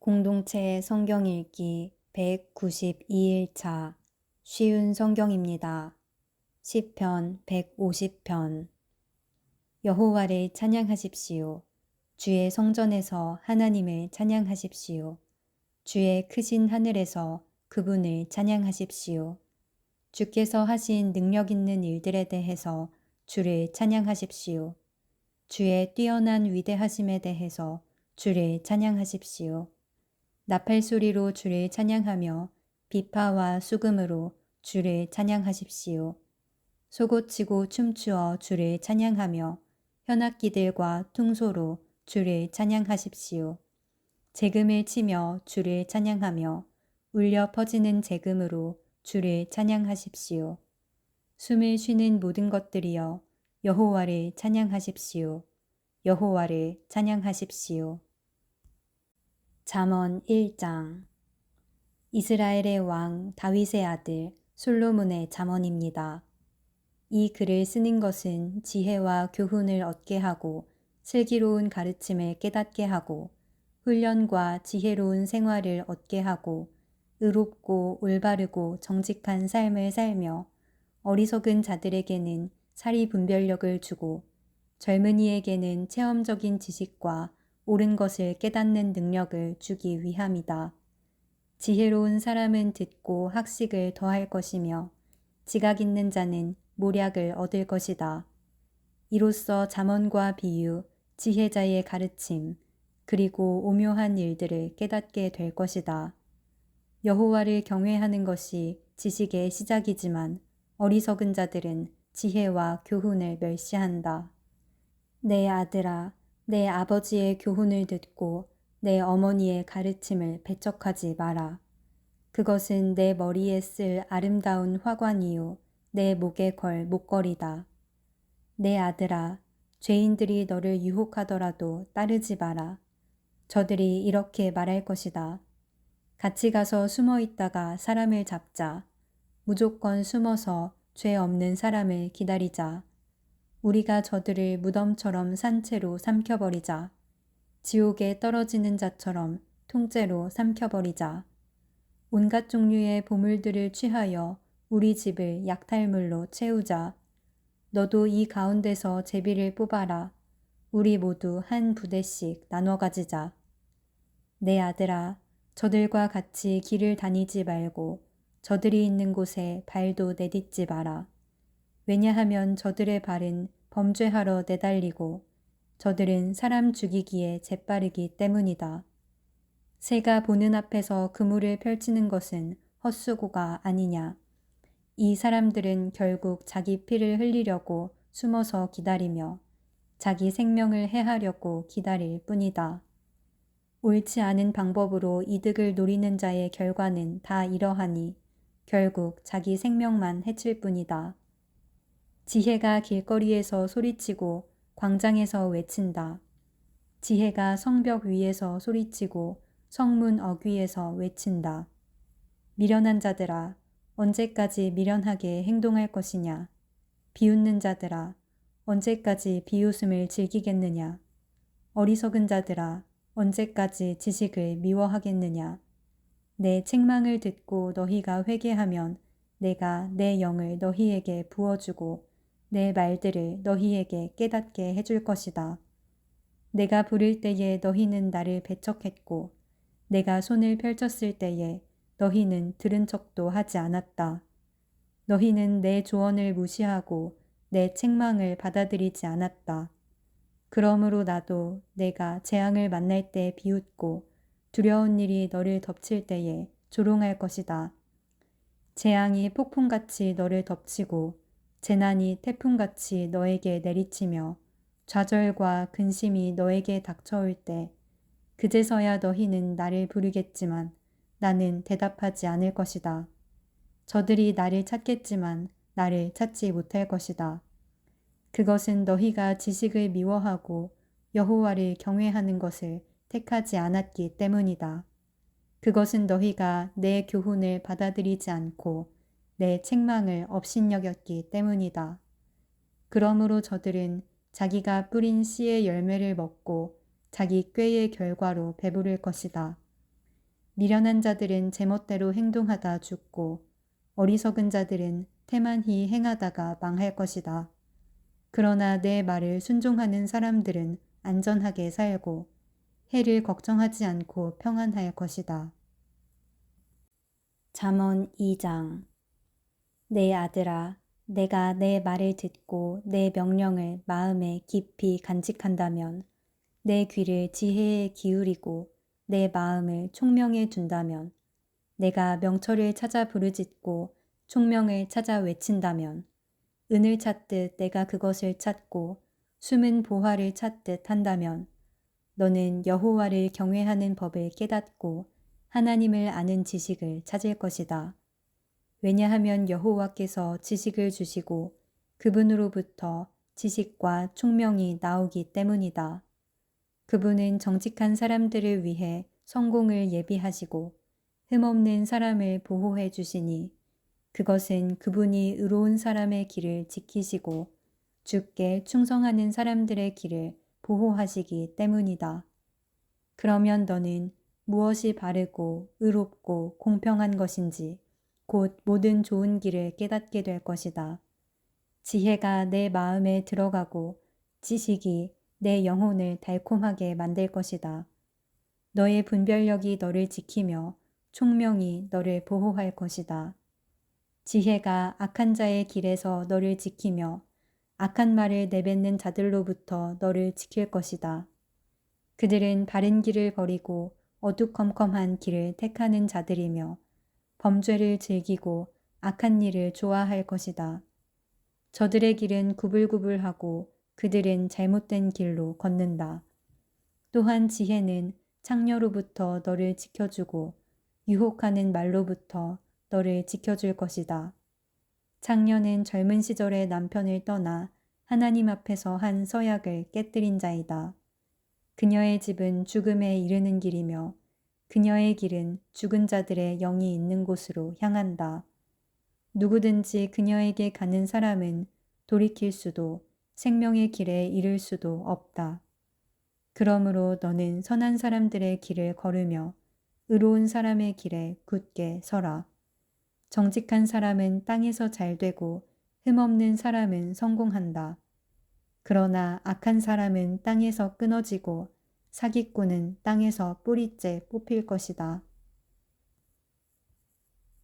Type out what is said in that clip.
공동체 성경 읽기 192일차 쉬운 성경입니다. 시편 150편 여호와를 찬양하십시오. 주의 성전에서 하나님을 찬양하십시오. 주의 크신 하늘에서 그분을 찬양하십시오. 주께서 하신 능력 있는 일들에 대해서 주를 찬양하십시오. 주의 뛰어난 위대하심에 대해서 주를 찬양하십시오. 나팔 소리로 주를 찬양하며 비파와 수금으로 주를 찬양하십시오. 소고치고 춤추어 주를 찬양하며 현악기들과 퉁소로 주를 찬양하십시오. 재금을 치며 주를 찬양하며 울려 퍼지는 재금으로 주를 찬양하십시오. 숨을 쉬는 모든 것들이여 여호와를 찬양하십시오. 여호와를 찬양하십시오. 잠언 1장 이스라엘의 왕 다윗의 아들 솔로몬의 잠언입니다. 이 글을 쓰는 것은 지혜와 교훈을 얻게 하고 슬기로운 가르침을 깨닫게 하고 훈련과 지혜로운 생활을 얻게 하고 의롭고 올바르고 정직한 삶을 살며 어리석은 자들에게는 사리 분별력을 주고 젊은이에게는 체험적인 지식과 옳은 것을 깨닫는 능력을 주기 위함이다. 지혜로운 사람은 듣고 학식을 더할 것이며 지각 있는 자는 모략을 얻을 것이다. 이로써 잠언과 비유, 지혜자의 가르침, 그리고 오묘한 일들을 깨닫게 될 것이다. 여호와를 경외하는 것이 지식의 시작이지만 어리석은 자들은 지혜와 교훈을 멸시한다. 내 아들아, 내 아버지의 교훈을 듣고 내 어머니의 가르침을 배척하지 마라. 그것은 내 머리에 쓸 아름다운 화관이요 내 목에 걸 목걸이다. 내 아들아, 죄인들이 너를 유혹하더라도 따르지 마라. 저들이 이렇게 말할 것이다. 같이 가서 숨어 있다가 사람을 잡자. 무조건 숨어서 죄 없는 사람을 기다리자. 우리가 저들을 무덤처럼 산채로 삼켜버리자. 지옥에 떨어지는 자처럼 통째로 삼켜버리자. 온갖 종류의 보물들을 취하여 우리 집을 약탈물로 채우자. 너도 이 가운데서 제비를 뽑아라. 우리 모두 한 부대씩 나눠 가지자. 내 아들아, 저들과 같이 길을 다니지 말고 저들이 있는 곳에 발도 내딛지 마라. 왜냐하면 저들의 발은 범죄하러 내달리고 저들은 사람 죽이기에 재빠르기 때문이다. 새가 보는 앞에서 그물을 펼치는 것은 헛수고가 아니냐. 이 사람들은 결국 자기 피를 흘리려고 숨어서 기다리며 자기 생명을 해하려고 기다릴 뿐이다. 옳지 않은 방법으로 이득을 노리는 자의 결과는 다 이러하니 결국 자기 생명만 해칠 뿐이다. 지혜가 길거리에서 소리치고 광장에서 외친다. 지혜가 성벽 위에서 소리치고 성문 어귀에서 외친다. 미련한 자들아, 언제까지 미련하게 행동할 것이냐? 비웃는 자들아, 언제까지 비웃음을 즐기겠느냐? 어리석은 자들아, 언제까지 지식을 미워하겠느냐? 내 책망을 듣고 너희가 회개하면 내가 내 영을 너희에게 부어주고 내 말들을 너희에게 깨닫게 해줄 것이다. 내가 부를 때에 너희는 나를 배척했고 내가 손을 펼쳤을 때에 너희는 들은 척도 하지 않았다. 너희는 내 조언을 무시하고 내 책망을 받아들이지 않았다. 그러므로 나도 내가 재앙을 만날 때 비웃고 두려운 일이 너를 덮칠 때에 조롱할 것이다. 재앙이 폭풍같이 너를 덮치고 재난이 태풍같이 너에게 내리치며 좌절과 근심이 너에게 닥쳐올 때 그제서야 너희는 나를 부르겠지만 나는 대답하지 않을 것이다. 저들이 나를 찾겠지만 나를 찾지 못할 것이다. 그것은 너희가 지식을 미워하고 여호와를 경외하는 것을 택하지 않았기 때문이다. 그것은 너희가 내 교훈을 받아들이지 않고 내 책망을 업신여겼기 때문이다. 그러므로 저들은 자기가 뿌린 씨의 열매를 먹고 자기 꾀의 결과로 배부를 것이다. 미련한 자들은 제멋대로 행동하다 죽고 어리석은 자들은 태만히 행하다가 망할 것이다. 그러나 내 말을 순종하는 사람들은 안전하게 살고 해를 걱정하지 않고 평안할 것이다. 잠언 2장 내 아들아 내가 내 말을 듣고 내 명령을 마음에 깊이 간직한다면 내 귀를 지혜에 기울이고 내 마음을 총명에 둔다면 내가 명철을 찾아 부르짖고 총명을 찾아 외친다면 은을 찾듯 내가 그것을 찾고 숨은 보화를 찾듯 한다면 너는 여호와를 경외하는 법을 깨닫고 하나님을 아는 지식을 찾을 것이다. 왜냐하면 여호와께서 지식을 주시고 그분으로부터 지식과 총명이 나오기 때문이다. 그분은 정직한 사람들을 위해 성공을 예비하시고 흠없는 사람을 보호해 주시니 그것은 그분이 의로운 사람의 길을 지키시고 주께 충성하는 사람들의 길을 보호하시기 때문이다. 그러면 너는 무엇이 바르고 의롭고 공평한 것인지 곧 모든 좋은 길을 깨닫게 될 것이다. 지혜가 내 마음에 들어가고 지식이 내 영혼을 달콤하게 만들 것이다. 너의 분별력이 너를 지키며 총명이 너를 보호할 것이다. 지혜가 악한 자의 길에서 너를 지키며 악한 말을 내뱉는 자들로부터 너를 지킬 것이다. 그들은 바른 길을 버리고 어두컴컴한 길을 택하는 자들이며 범죄를 즐기고 악한 일을 좋아할 것이다. 저들의 길은 구불구불하고 그들은 잘못된 길로 걷는다. 또한 지혜는 창녀로부터 너를 지켜주고 유혹하는 말로부터 너를 지켜줄 것이다. 창녀는 젊은 시절에 남편을 떠나 하나님 앞에서 한 서약을 깨뜨린 자이다. 그녀의 집은 죽음에 이르는 길이며 그녀의 길은 죽은 자들의 영이 있는 곳으로 향한다. 누구든지 그녀에게 가는 사람은 돌이킬 수도 생명의 길에 이를 수도 없다. 그러므로 너는 선한 사람들의 길을 걸으며 의로운 사람의 길에 굳게 서라. 정직한 사람은 땅에서 잘 되고 흠없는 사람은 성공한다. 그러나 악한 사람은 땅에서 끊어지고 사기꾼은 땅에서 뿌리째 뽑힐 것이다.